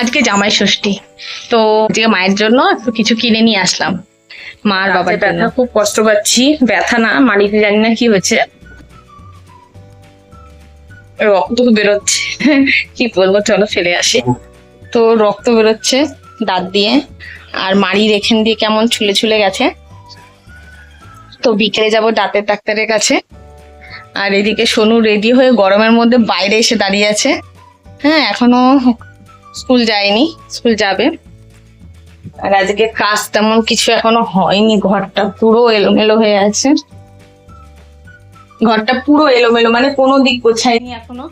আজকে জামাই ষষ্ঠী। তো আজকে মায়ের জন্য একটু কিছু কিনে নিয়ে আসলাম। মা আর বাবার জন্য। খুব কষ্ট পাচ্ছি। ব্যথা না মালিকে জানি না কি হয়েছে। রক্ত বেরোচ্ছে। কি বলব চলো ফেলে আসি। তো রক্ত বেরোচ্ছে দাঁত দিয়ে। আর মাড়ির এখান দিয়ে কেমন ছুলে ছুলে গেছে। তো বিকেলে যাব দাঁতের ডাক্তারের কাছে। আর এদিকে সোনু রেডি হয়ে গরমের মধ্যে বাইরে এসে দাঁড়িয়ে আছে। হ্যাঁ এখনও স্কুল যায়নি, স্কুল যাবে। আর আজকে কাজ তেমন কিছু এখনও হয়নি, ঘরটা পুরো এলোমেলো হয়ে আছে। ঘরটা পুরো এলোমেলো মানে কোনো দিক গোছায়নি এখনও।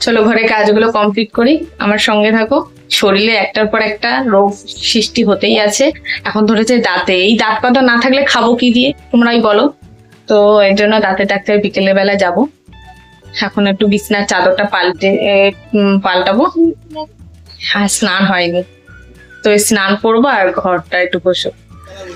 চলো ঘরে কাজগুলো কমপ্লিট করি, আমার সঙ্গে থাকো। শরীরে একটার পর একটা রোগ সৃষ্টি হতেই আছে। এখন ধরেছে দাঁতে, এই দাঁত পাতা না থাকলে খাব কি দিয়ে? তোমরাই বলো। তো এর জন্য দাঁতে ডাক্তার বিকেলের বেলা যাব। এখন একটু বিছনার চাদরটা পাল্টে পাল্টাবো। হ্যাঁ স্নান হয়নি। তো স্নান করব আর ঘরটা একটু বসো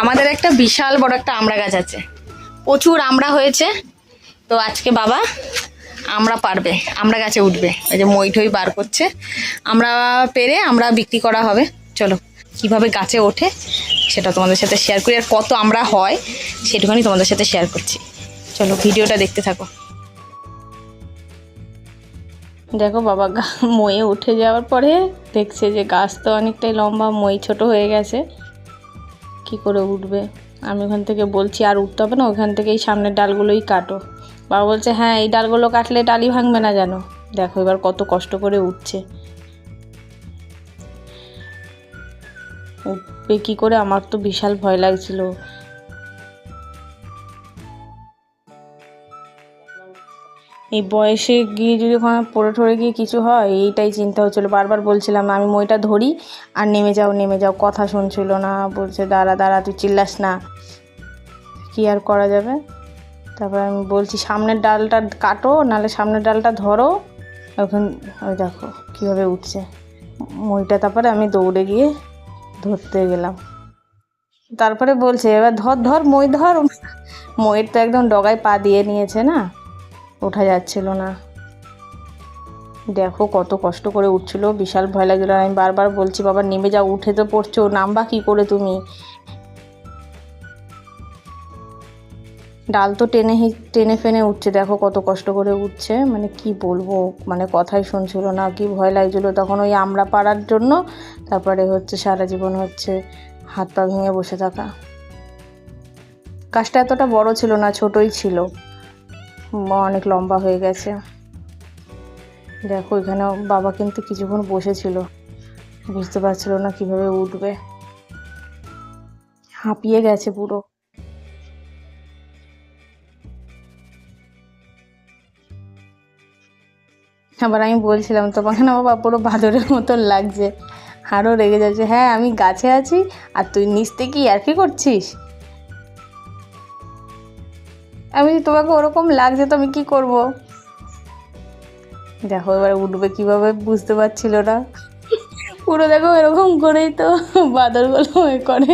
আমাদের একটা বিশাল বড় একটা আমড়া গাছ আছে। প্রচুর আমড়া হয়েছে। তো আজকে বাবা, আমরা পারবে। আমরা গাছে উঠবে। ওই যে মই ঠই বার করছে। আমরা পেরে আমরা বিক্রি করা হবে। চলো। কীভাবে গাছে ওঠে সেটা তোমাদের সাথে শেয়ার করি, আর কত আমরা হয় সেটুখানি তোমাদের সাথে শেয়ার করছি। চলো ভিডিওটা দেখতে থাকো। দেখো বাবা ময়ে উঠে যাওয়ার পরে দেখছে যে গাছ তো অনেকটাই লম্বা, মই ছোট হয়ে গেছে। কি করে উঠবে? আমি ওখান থেকে বলছি, আর উঠতে হবে না, ওখান থেকে এই সামনের ডালগুলোই কাটো। বাবা বলছে হ্যাঁ এই ডালগুলো কাটলে ডালই ভাঙবে না জানো দেখো এবার কত কষ্ট করে উঠছে। উঠবে কি করে? আমার তো বিশাল ভয় লাগছিল। এই বয়সে গিয়ে যদি ওখানে পড়ে ঠরে গিয়ে কিছু হয়, এইটাই চিন্তা হচ্ছিল। বারবার বলছিলাম আমি মইটা ধরি আর নেমে যাও নেমে যাও, কথা শুনছিল না। বলছে, দাঁড়া দাঁড়া, তুই চিল্লাস না। কি আর করা যাবে? তারপর আমি বলছি, সামনের ডালটা কাটো, নাহলে সামনের ডালটা ধরো। এখন ওই দেখো, কীভাবে উঠছে। মইটা তারপরে আমি দৌড়ে গিয়ে ধরতে গেলাম। তারপরে বলছে, এবার ধর ধর, মই ধর। ময়ের তো একদম ডগায় পা দিয়ে নিয়েছে না, ওঠা যাচ্ছিল না। দেখো কত কষ্ট করে উঠছিল, বিশাল ভয় লাগছিল। আমি বারবার বলছি, বাবা, নেমে যাও, উঠে তো পড়ছো, নামবা কি করে তুমি? ডাল তো টেনে টেনে ফেনে উঠছে, দেখো কত কষ্ট করে উঠছে। মানে কি বলব মানে কথাই শুনছিল না, কি ভয় লাগছিল। তখন ওই আমরা পাড়ার জন্য, তারপরে হচ্ছে সারা জীবন হচ্ছে হাত পা ভেঙে বসে থাকা। গাছটা এতটা বড় ছিল না, ছোটই ছিল। অনেক লম্বা হয়ে গেছে। দেখো এখানে বাবা কিন্তু কিছুক্ষণ বসেছিল। বুঝতে পারছিল না কীভাবে উঠবে। হাঁপিয়ে গেছে পুরো। আবার আমি বলছিলাম, তোমাকে না বাবা পুরো বাদরের মতো লাগছে। আরও রেগে যাচ্ছে হ্যাঁ আমি গাছে আছি, আর তুই নিচ থেকে আর কি করছিস? আমি তোমাকে ওরকম লাগছে তো আমি কি করব? দেখো এবার উঠবে কীভাবে বুঝতে পারছিল না। পুরো দেখো এরকম করেই তো বাদরগুলো এ করে।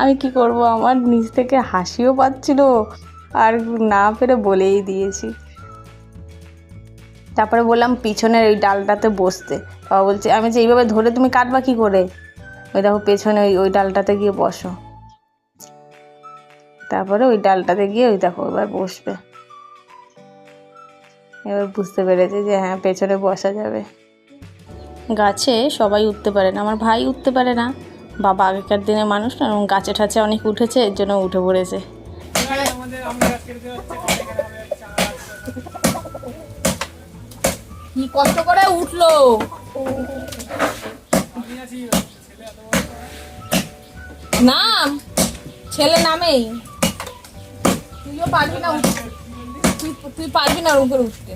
আমি কি করব? আমার নিচ থেকে হাসিও পাচ্ছিল, আর না পেরে বলেই দিয়েছি। তারপরে বললাম, পিছনের ওই ডালটাতে বসতে। বাবা বলছে, আমি যে এইভাবে ধরে তুমি কাটবা কি করে? ওই দেখো, পেছনে ওই ওই ডালটাতে গিয়ে বসো। তারপরে ওই ডালটাতে গিয়ে ওই দেখো, এবার বসবে। এবার বুঝতে পেরেছে যে হ্যাঁ পেছনে বসা যাবে। গাছে সবাই উঠতে পারে না। আমার ভাই উঠতে পারে না। বাবা আগেকার দিনের মানুষ না এবং গাছে ঠাছে অনেক উঠেছে, এর জন্য উঠে পড়েছে। কি কষ্ট করে উঠল? নাম? ছেলে নামেই। তুইও পারবি না উঠতে। তুই তুই পারবি না উপরে উঠতে।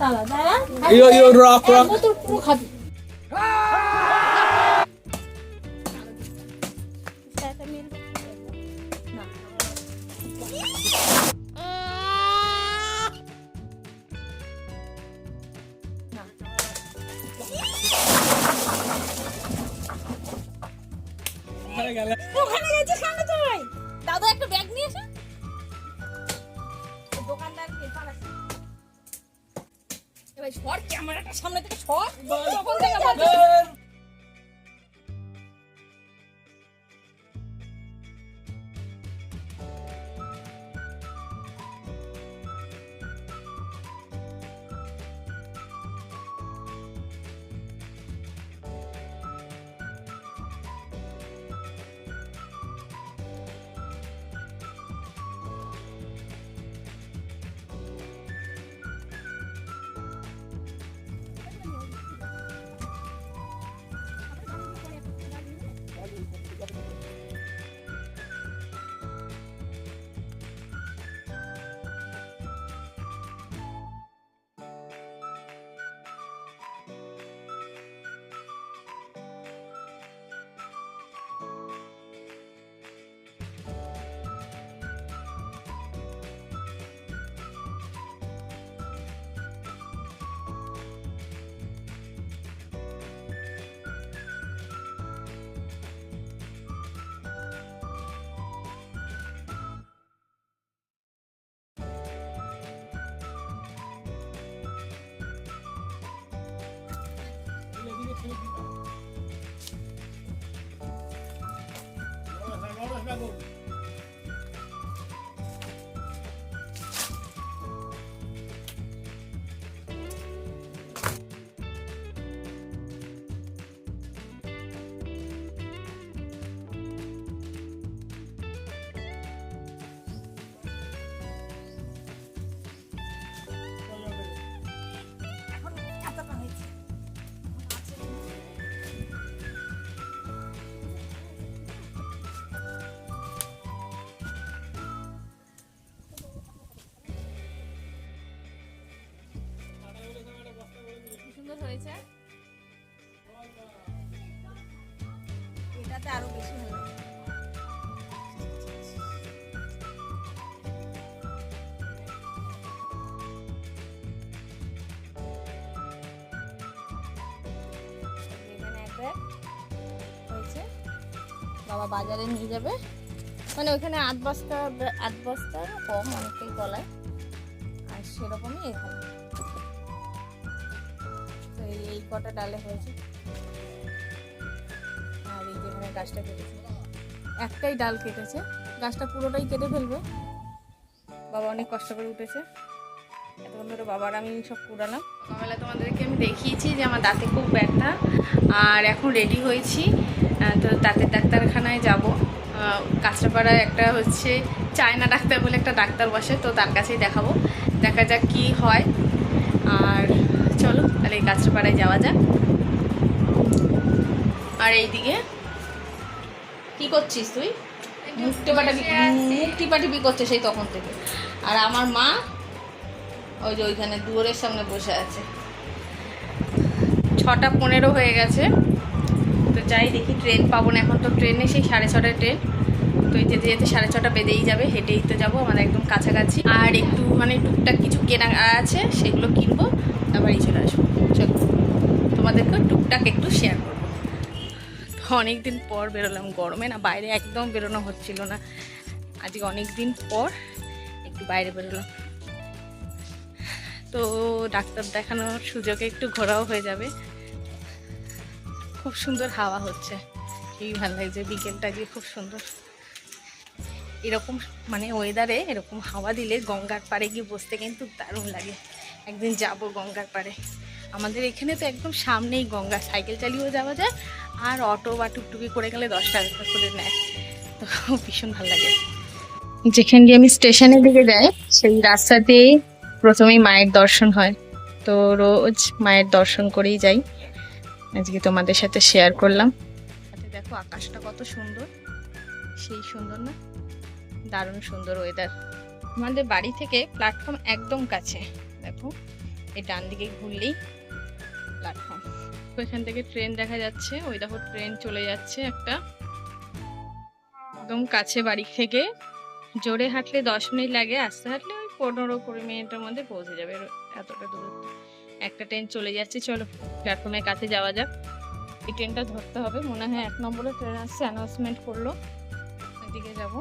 দাঁড়া দাঁড়া। রক রক তোর পুরো খাবি। ক্যামেরাটা সামনে থেকে সর তখন থেকে হয়েছে। এটাতে আরও বেশি ভালো বাবা বাজারে নিয়ে যাবে। মানে ওইখানে আট বস্তা আট বস্তা কম অনেকটাই তলায় আর সেরকমই এখানে। কটা ডালে হয়েছে। আর এই যেখানে গাছটা কেটেছে। একটাই ডাল কেটেছে। গাছটা পুরোটাই কেটে ফেলবে। বাবা অনেক কষ্ট করে উঠেছে। এতক্ষণ ধরে বাবার আমি সব কুড়ালাম। সকালবেলা তোমাদেরকে আমি দেখিয়েছি যে আমার দাঁতে খুব ব্যথা। আর এখন রেডি হয়েছি। তো দাঁতের ডাক্তারখানায় যাব। কাঁচরাপাড়ায় একটা হচ্ছে চায়না ডাক্তার বলে একটা ডাক্তার বসে, তো তার কাছেই দেখাবো। দেখা যাক কি হয়। আর তাহলে এই কাঁচরাপাড়ায় যাওয়া যাক। আর এইদিকে কি করছিস তুই? মুখ টেপাটাপি মুখ টিপাটিপি করছে সেই তখন থেকে। আর আমার মা ওই যে ওইখানে দুয়ারের সামনে বসে আছে। ছটা পনেরো হয়ে গেছে। তো যাই দেখি ট্রেন পাবো না এখন তো ট্রেনে সেই সাড়ে ছটায় ট্রেন। তো এই যেতে যেতে সাড়ে ছটা বেঁধেই যাবে হেঁটেই তো যাব আমাদের একদম কাছাকাছি। আর একটু মানে টুকটাক কিছু কেনা আছে সেগুলো কিনবো এই চলে আসব। তোমাদেরকে টুকটাক একটু শেয়ার করব। অনেক দিন পর বেরোলাম গরমে, না বাইরে একদম বেরোনো হচ্ছিল না। আজকে অনেক দিন পর একটু বাইরে বেরোলাম। তো ডাক্তার দেখানোর সুযোগে একটু ঘোরাও হয়ে যাবে। খুব সুন্দর হাওয়া হচ্ছে। এই ভালো লাগছে, বিকেলটা গিয়ে খুব সুন্দর। এরকম মানে ওয়েদারে এরকম হাওয়া দিলে গঙ্গার পাড়ে গিয়ে বসতে কিন্তু দারুণ লাগে। একদিন যাব গঙ্গার পাড়ে। আমাদের এখানে তো একদম সামনেই গঙ্গা। সাইকেল চালিয়েও যাওয়া যায়, আর অটো বা টুকটুকি করে গেলে দশ টাকা করে নেয়। তো ভীষণ ভালো লাগে। যেখান দিয়ে আমি স্টেশনের দিকে যাই, সেই রাস্তাতেই প্রথমেই মায়ের দর্শন হয়। তো রোজ মায়ের দর্শন করেই যাই। আজকে তোমাদের সাথে শেয়ার করলাম। সাথে দেখো আকাশটা কত সুন্দর। সেই সুন্দর না? দারুণ সুন্দর ওয়েদার আমাদের বাড়ি থেকে প্ল্যাটফর্ম একদম কাছে। দেখো, এই ডান দিকে ঘুরলেই এখান থেকে ট্রেন দেখা যাচ্ছে। ওই দেখো ট্রেন চলে যাচ্ছে একটা। একদম কাছে বাড়ি থেকে। জোরে হাঁটলে দশ মিনিট লাগে, আস্তে হাঁটলে ওই পনেরো কুড়ি মিনিটের মধ্যে পৌঁছে যাবে এতটা দূরত্ব। একটা ট্রেন চলে যাচ্ছে, চলো প্ল্যাটফর্মের কাছে যাওয়া যাক। এই ট্রেনটা ধরতে হবে, মনে হয় এক নম্বরে ট্রেন আসছে অ্যানাউন্সমেন্ট করল। ওইদিকে যাব।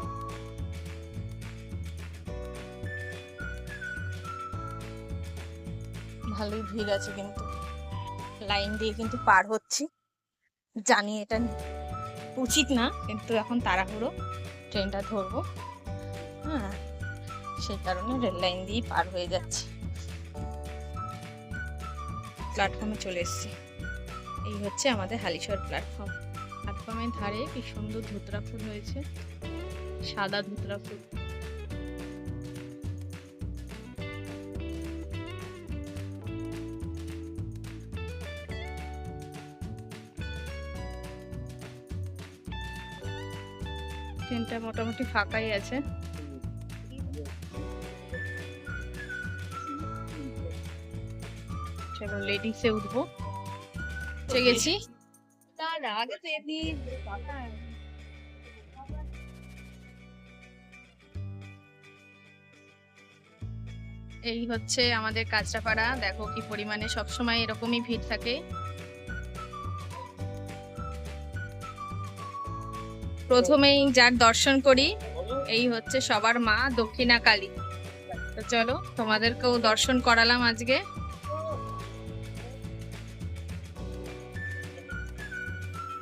ভালোই ভিড় আছে কিন্তু। লাইন দিয়ে কিন্তু পার হচ্ছি। জানি এটা উচিত না, কিন্তু এখন তাড়াহুড়ো ট্রেনটা ধরবো। হ্যাঁ সেই কারণে রেল লাইন দিয়েই পার হয়ে যাচ্ছি। প্ল্যাটফর্মে চলে এসেছি। এই হচ্ছে আমাদের হালিশর প্ল্যাটফর্ম প্ল্যাটফর্মের ধারে কি সুন্দর ধুতরা ফুল হয়েছে। সাদা ধুতরা ফুল। ট্রেনটা মোটামুটি ফাঁকাই আছে। চলো লেডিসে উঠবো। উঠে গেছি। তার আগে তো এদিন এই হচ্ছে আমাদের কাঁচরাপাড়া। দেখো কি পরিমাণে সবসময় এরকমই ভিড় থাকে। প্রথমেই যার দর্শন করি, এই হচ্ছে সবার মা দক্ষিণা কালী। তো চলো, তোমাদেরকেও দর্শন করালাম আজকে।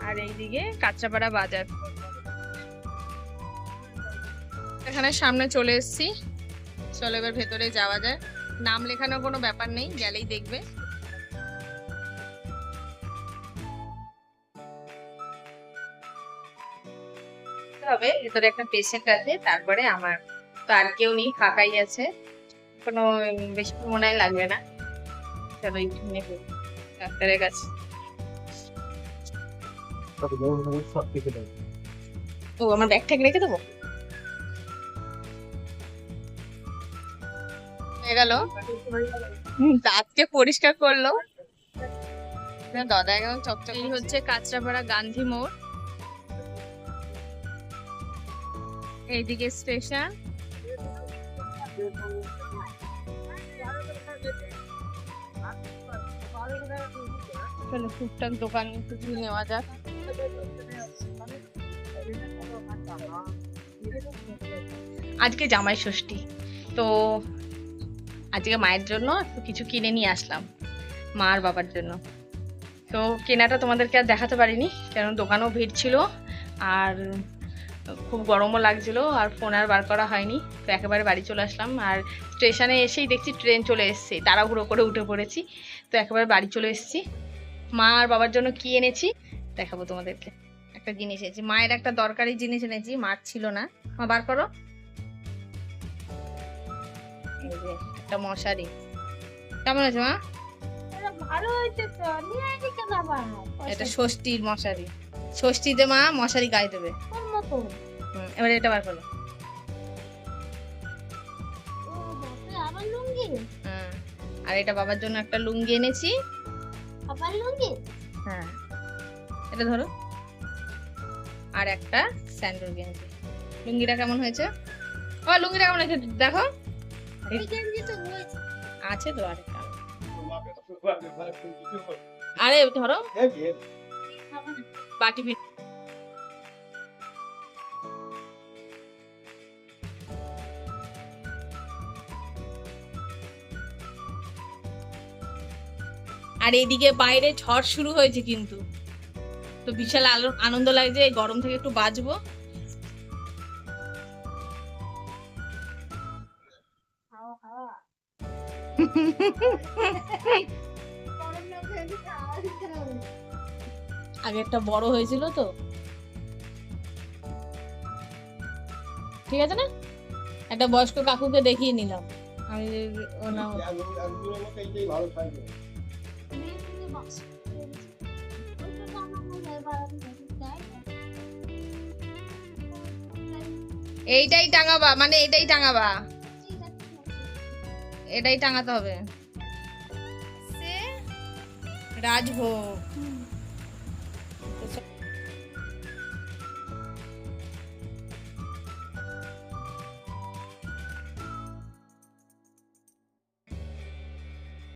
আর এইদিকে কাঁচরাপাড়া বাজার। এখানে সামনে চলে এসেছি। চলো এবার ভেতরে যাওয়া যায় নাম লেখানোর কোনো ব্যাপার নেই, গেলেই দেখবে। হবে ভেতরে একটা পেশেন্ট আছে তারপরে আমার। তো আর কেউ নেই ফাঁকাই আছে। কোনো বেশি মনে হয় লাগবে না। চলো এইখানে। ডাক্তারের কাছে। ও আমার ব্যাগ ট্যাগ রেখে দেবো? হয়ে গেল? দাঁতকে পরিষ্কার করল। দাদা একদম চকচক হচ্ছে কাঁচরাপাড়া গান্ধী মোড়। এইদিকে স্টেশন। চলো টুকটাক দোকান কিছু নেওয়া যাক। আজকে জামাই ষষ্ঠী, তো আজকে মায়ের জন্য কিছু কিনে নিয়ে আসলাম মা আর বাবার জন্য। তো কেনাটা তোমাদেরকে আর দেখাতে পারিনি কারণ দোকানও ভিড় ছিল, আর খুব গরমও লাগছিল আর ফোন আর বার করা হয়নি। তো একেবারে বাড়ি চলে আসলাম আর স্টেশনে এসেই দেখছি ট্রেন চলে এসেছে। তাড়াহুড়ো করে উঠে পড়েছি। তো একেবারে বাড়ি চলে এসেছি। মা আর বাবার জন্য কি এনেছি দেখাবো তোমাদেরকে। একটা জিনিস এনেছি। মায়ের একটা দরকারি জিনিস এনেছি মার ছিল না। মা বার করো। একটা মশারি। কেমন আছে মা? ভালো হয়েছে তো। এটা ষষ্ঠীর মশারি। ষষ্ঠীতে মা মশারি গায়ে দেবে। হুম, এবার এটা বার করো। হ্যাঁ আর এটা বাবার জন্য একটা লুঙ্গি এনেছি। লুঙ্গি? হ্যাঁ এটা ধরো। আর একটা স্যান্ডেল গেঞ্জি। লুঙ্গিটা কেমন হয়েছে? ও লুঙ্গিটা কেমন হয়েছে দেখো। আছে তো আরেকটা। আরে ধরো। বাটি আর এইদিকে বাইরে ঝড় শুরু হয়েছে কিন্তু। তো বিশাল আলো- আনন্দ লাগছে এই গরম থেকে একটু বাঁচবো। গরম লাগছে এদিকে আওয়াজ দিতে হবে আগে একটা বড় হয়েছিল তো। ঠিক আছে না? একটা বয়স্ক কাকুকে দেখিয়ে নিলাম। আমি। এইটাই টাঙাবা মানে এটাই টাঙাবা। এটাই টাঙাতে হবে। সে রাজভোগ।